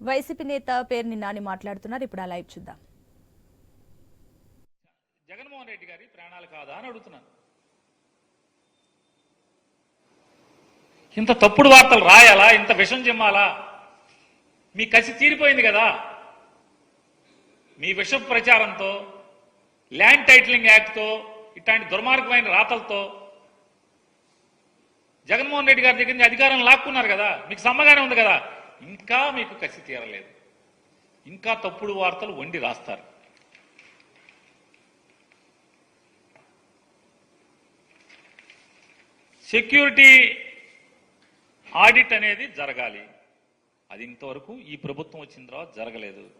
YCP నేత పేర్ని నాని మాట్లాడుతున్నారు. ఇప్పుడు ఆ లైవ్ చూద్దాం. జగన్మోహన్ రెడ్డి గారి ప్రాణాలు కాదా అని అడుగుతున్నాను. ఇంత తప్పుడు వార్తలు రాయాలా? ఇంత విషం చిమ్మాలా మీ కసి తీరిపోయింది కదా? మీ విష ప్రచారంతో ల్యాండ్ టైటిలింగ్ యాక్ట్తో ఇట్లాంటి దుర్మార్గమైన రాతలతో జగన్మోహన్ రెడ్డి గారి దగ్గర అధికారం లాక్కున్నారు కదా? మీకు సమ్మగానే ఉంది కదా? ఇంకా మీకు కసి తీరలేదు. ఇంకా తప్పుడు వార్తలు వండి రాస్తారు. సెక్యూరిటీ ఆడిట్ అనేది జరగాలి. అది ఇంతవరకు ఈ ప్రభుత్వం వచ్చిన తర్వాత జరగలేదు.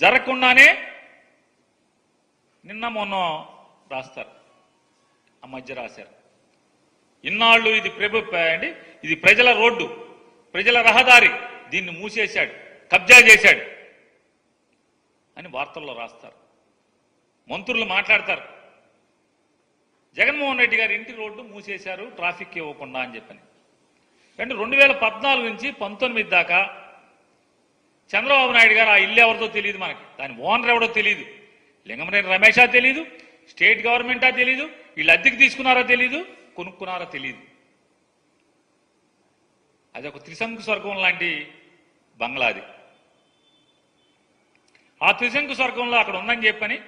జరగకుండానే నిన్న మొన్న రాస్తారు. ఆ మధ్య రాశారు. ఇన్నాళ్ళు ఇది ప్రభు అండి ఇది ప్రజల రోడ్డు. ప్రజల రహదారి దీన్ని మూసేశాడు కబ్జా చేశాడు అని వార్తల్లో రాస్తారు. మంత్రులు మాట్లాడతారు. జగన్మోహన్ రెడ్డి గారి ఇంటి రోడ్డు మూసేశారు ట్రాఫిక్ ఇవ్వకుండా అని చెప్పని. అంటే రెండు వేల పద్నాలుగు నుంచి పంతొమ్మిది దాకా చంద్రబాబు నాయుడు గారు ఆ ఇల్లు ఎవరిదో తెలియదు మనకి. దాని ఓనర్ ఎవడో తెలియదు. లింగమనేని రమేషా తెలియదు స్టేట్ గవర్నమెంటా తెలియదు వీళ్ళు అద్దెకి తీసుకున్నారా తెలియదు కొనుక్కున్నారా తెలియదు అది ఒక త్రిశంకు స్వర్గం లాంటి బంగ్లాది ఆ త్రిశంకు స్వర్గంలో అక్కడ ఉందని చెప్పని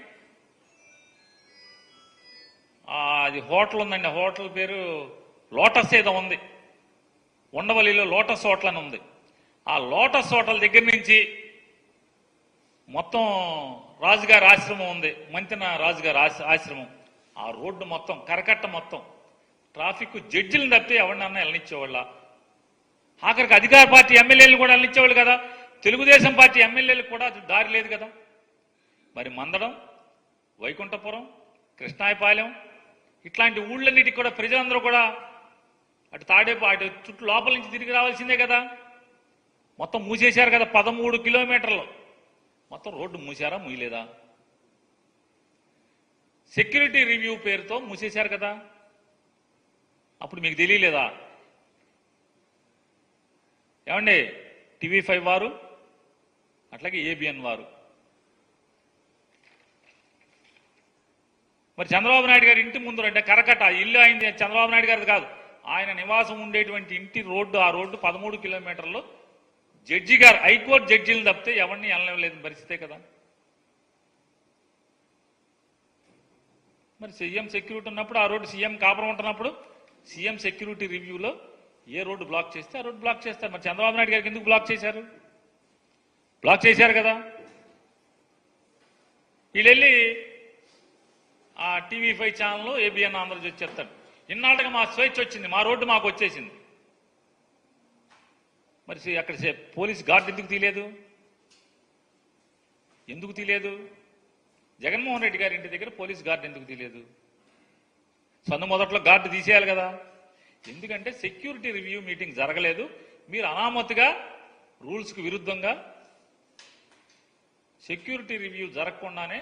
అది హోటల్ ఉందండి. ఆ హోటల్ పేరు లోటస్ ఏదో ఉంది. ఉండవల్లిలో లోటస్ హోటల్ అని ఉంది. ఆ లోటస్ హోటల్ దగ్గర నుంచి మొత్తం రాజుగారి ఆశ్రమం ఉంది. మంతెన రాజుగారి ఆశ- ఆశ్రమం. ఆ రోడ్డు మొత్తం కరకట్ట మొత్తం. ట్రాఫిక్ జడ్జిలను తప్పితే ఎవరినన్నా వెళ్ళనిచ్చేవాళ్ళ. ఆఖరికి అధికార పార్టీ ఎమ్మెల్యేలు కూడా అందించేవాళ్ళు కదా. తెలుగుదేశం పార్టీ ఎమ్మెల్యేలు కూడా దారి లేదు కదా. మరి మందడం వైకుంఠపురం కృష్ణాయపాలెం ఇట్లాంటి ఊళ్ళన్నిటికి కూడా ప్రజలందరూ కూడా అటు తాడేపు అటు చుట్టూ లోపల నుంచి తిరిగి రావాల్సిందే కదా. మొత్తం మూసేశారు కదా పదమూడు కిలోమీటర్లు. మొత్తం రోడ్డు మూసారా మూయలేదా? సెక్యూరిటీ రివ్యూ పేరుతో మూసేశారు కదా. అప్పుడు మీకు తెలియలేదా? ఏమండి? టీవీ ఫైవ్ వారు అట్లాగే ఏబిఎన్ వారు. మరి చంద్రబాబు నాయుడు గారి ఇంటి ముందు అంటే కరకట ఇల్లు అయింది చంద్రబాబు నాయుడు గారిది కాదు. ఆయన నివాసం ఉండేటువంటి ఇంటి రోడ్డు ఆ రోడ్డు పదమూడు కిలోమీటర్లు. జడ్జి గారు హైకోర్టు జడ్జీలు తప్పితే ఎవరిని వెళ్ళలేదు పరిస్థితే కదా. మరి సీఎం సెక్యూరిటీ ఉన్నప్పుడు ఆ రోడ్డు సీఎం కాపురం ఉంటున్నప్పుడు సీఎం సెక్యూరిటీ రివ్యూలో ఏ రోడ్డు బ్లాక్ చేస్తే ఆ రోడ్డు బ్లాక్ చేస్తారు. మరి చంద్రబాబు నాయుడు గారికి ఎందుకు బ్లాక్ చేశారు? బ్లాక్ చేశారు కదా. వీళ్ళెళ్ళి ఆ టీవీ ఫైవ్ ఛానల్లో ఏబిఎన్ ఆంధ్రజ్యోతి చెప్తాడు ఇన్నాళ్ళకి మా స్వేచ్ఛ వచ్చింది మా రోడ్డు మాకు వచ్చేసింది. మరి అక్కడ పోలీస్ గార్డు ఎందుకు తీయలేదు? ఎందుకు తీయలేదు? జగన్మోహన్ రెడ్డి గారి ఇంటి దగ్గర పోలీస్ గార్డు ఎందుకు తీయలేదు? సందు మొదట్లో గార్డు తీసేయాలి కదా. ఎందుకంటే సెక్యూరిటీ రివ్యూ మీటింగ్ జరగలేదు. మీరు అనామతిగా రూల్స్కి విరుద్ధంగా సెక్యూరిటీ రివ్యూ జరగకుండానే